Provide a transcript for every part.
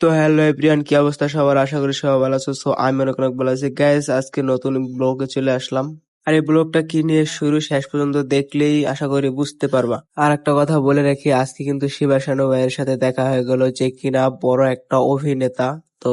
তো hello everyone, কি অবস্থা? সবার আশা করি সবাই ভালো আছো। সো আমি অনেক অনেক ভালো আছি। গাইস আজকে নতুন ব্লগে চলে আসলাম। আর এই ব্লগটা কি নিয়ে শুরু, শেষ পর্যন্ত দেখলেই আশা করি বুঝতে পারবা। আর একটা কথা বলে রাখি, আজকে কিন্তু শিবাশানু ভাইয়ের সাথে দেখা হয়ে গেল যে কিনা বড় একটা অভিনেতা। তো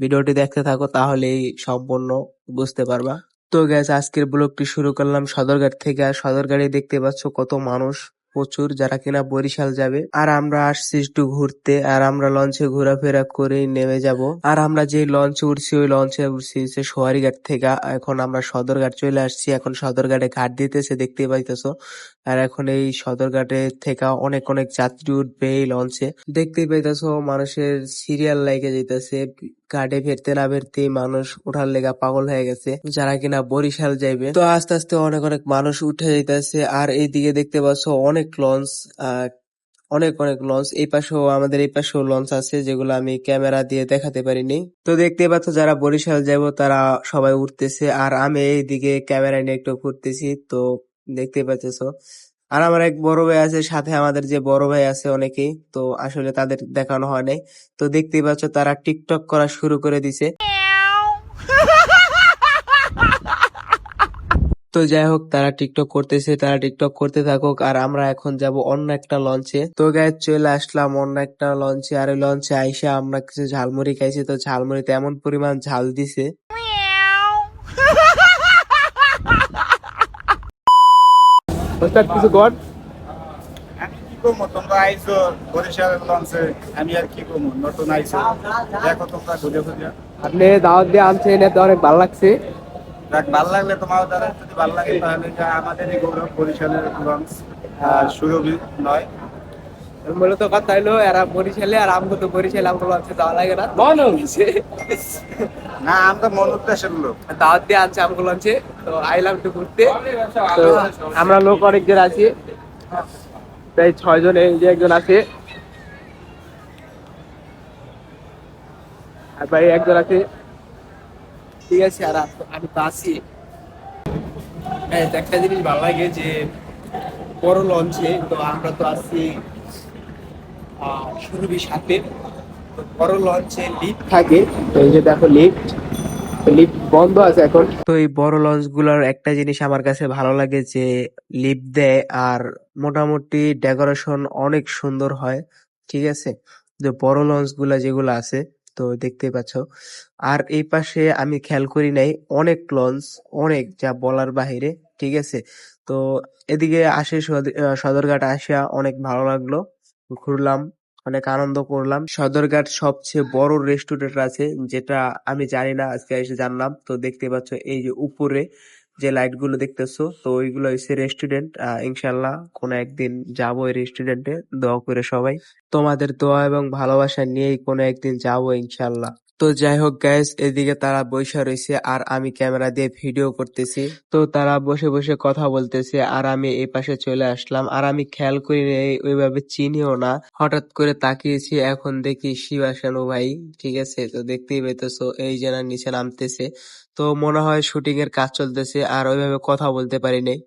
ভিডিওটি দেখতে থাকো, তাহলেই সম্পূর্ণ বুঝতে পারবা। তো গ্যাস আজকের ব্লগটি শুরু করলাম সদরঘাট থেকে। আর সদরঘাটে দেখতে পাচ্ছ কত মানুষ। প্রচুর যারা কিনা বরিশাল যাবে। আর আমরা আসছি একটু ঘুরতে, আর আমরা লঞ্চে ঘোরাফেরা করে নেমে যাব। আর আমরা যে লঞ্চে উঠছি, ওই লঞ্চে উঠছি হচ্ছে সোয়ারিঘাট থেকে। এখন আমরা সদরঘাট চলে আসছি। এখন সদরঘাটে ঘাট দিতেছে, দেখতে পাইতেছো। আর এখন এই সদরঘাটে থেকে অনেক অনেক যাত্রী উঠবে এই লঞ্চে। দেখতে পাইতেছো মানুষের সিরিয়াল লাইগে যাইতেছে। ঘাটে ফিরতে না ফিরতে মানুষ উঠার লেগা পাগল হয়ে গেছে, যারা কিনা বরিশাল যাইবে। তো আস্তে আস্তে অনেক অনেক মানুষ উঠে যাইতেছে, আর এইদিকে দেখতে পাচ্ছ অনেক লঞ্চ অনেক অনেক লঞ্চ। এই পাশেও, আমাদের এই পাশেও লঞ্চ আছে, যেগুলো আমি ক্যামেরা দিয়ে দেখাতে পারিনি। তো দেখতে পাচ্ছ যারা বরিশাল যাব তারা সবাই উঠতেছে, আর আমি এইদিকে ক্যামেরা নিয়ে একটু ঘুরতেছি। তো দেখতে পাচ্ছ আর আমার এক বড় ভাই আছে সাথে আমাদের যে বড় ভাই আছে অনেকেই তো আসলে তাদের দেখানো হয় নাই। তো দেখতেই পাচ্ছ তারা টিকটক করা শুরু করে দিছে। তো যাই হোক তারা টিকটক করতেছে তারা টিকটক করতে থাকুক আর আমরা এখন যাব অন্য একটা লঞ্চে। তো গায়ে চলে আসলাম অন্য একটা লঞ্চে আর ওই লঞ্চে আইসা আমরা কিছু ঝালমুড়ি খাইছি। তো ঝালমুড়িতে এমন পরিমাণ ঝাল দিছে। কিছু কর আমি কি করব? তোমরা আইছো বরিশালের লঞ্চে। আমি আর কি করব? নতুন আইছো। দেখো তোমরা ঘুরে ঘুরে আপনি দাওয়াত দিয়ে আনছেন এতে অনেক ভালো লাগছে। দেখ ভালো লাগলে তোমার দ্বারা যদি ভালো লাগে তাহলে আমাদের এই গৌরব বরিশালের লঞ্চ সুরভি নয়। মূলত কথা হইল এরা বরিশালে আর আমগো তো বরিশালে আমগো যাওয়া লাগে না। না আমরা মন উদ্দেশ্যের লোক। দাওয়াত দিয়ে আনছে আমগো তো আইলাম একটু ঘুরতে। তো আমরা লোক অনেকজন আছি। প্রায় ছয় জন এই যে একজন আছে। আর ভাই একজন আছে। ঠিক আছে আর আমি তো আছি। হ্যাঁ একটা জিনিস ভালো লাগে যে বড় লঞ্চে তো আমরা তো আছি সুরভি বড় লঞ্চে লিফট থাকে। তো এই যে দেখো লিফট লিফট বন্ধ আছে এখন। তো এই বড় লঞ্চগুলার একটা জিনিস আমার কাছে ভালো লাগে যে লিফট দেয় আর মোটামুটি ডেকোরেশন অনেক সুন্দর হয় ঠিক আছে? যে বড় লঞ্চগুলা যেগুলো আছে তো দেখতেই পাচ্ছ। আর এই পাশে আমি খেয়াল করি নাই অনেক লঞ্চ অনেক যা বলার বাহিরে ঠিক আছে? তো এদিকে আসে সদ- সদরঘাট আসিয়া অনেক ভালো লাগল। ঘুরলাম, অনেক আনন্দ করলাম। সদরঘাট সবচেয়ে বড় রেস্টুরেন্ট আছে, যেটা আমি জানি না, আজকে এসে জানলাম। তো দেখতে পাচ্ছ এই যে উপরে যে লাইটগুলো দেখতেছো, তো ওইগুলো হচ্ছে রেস্টুরেন্ট ইনশাল্লাহ কোনো একদিন যাব ওই রেস্টুরেন্টে দোয়া করে সবাই। তোমাদের দোয়া এবং ভালোবাসা নিয়েই কোনো একদিন যাব ইনশাল্লাহ তো যাই হোক গ্যাস এদিকে তারা বসে রয়েছে আর আমি ক্যামেরা দিয়ে ভিডিও করতেছি। তো তারা বসে বসে কথা বলতেছে আর আমি এই পাশে চলে আসলাম। আর আমি খেয়াল করি ওইভাবে চিনিও না। হঠাৎ করে তাকিয়েছি, এখন দেখি শিবাশানু ভাই, ঠিক আছে? তো দেখতেই পেতেছো এই না নিচে নামতেছে। তো মনে হয় শুটিং এর কাজ চলতেছে আর ওইভাবে কথা বলতে পারি নাই।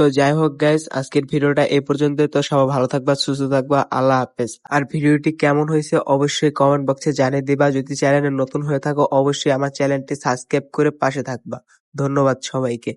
তো যাই হোক গাইস আজকের ভিডিওটা এই পর্যন্ত তো সবাই ভালো থাকবা, সুস্থ থাকবা, আল্লাহ হাফেজ। আর ভিডিওটি কেমন হয়েছে অবশ্যই কমেন্ট বক্সে জানিয়ে দিবা। যদি চ্যানেলে নতুন হয়ে থাকো, অবশ্যই আমার চ্যানেলটি সাবস্ক্রাইব করে পাশে থাকবা। ধন্যবাদ সবাইকে।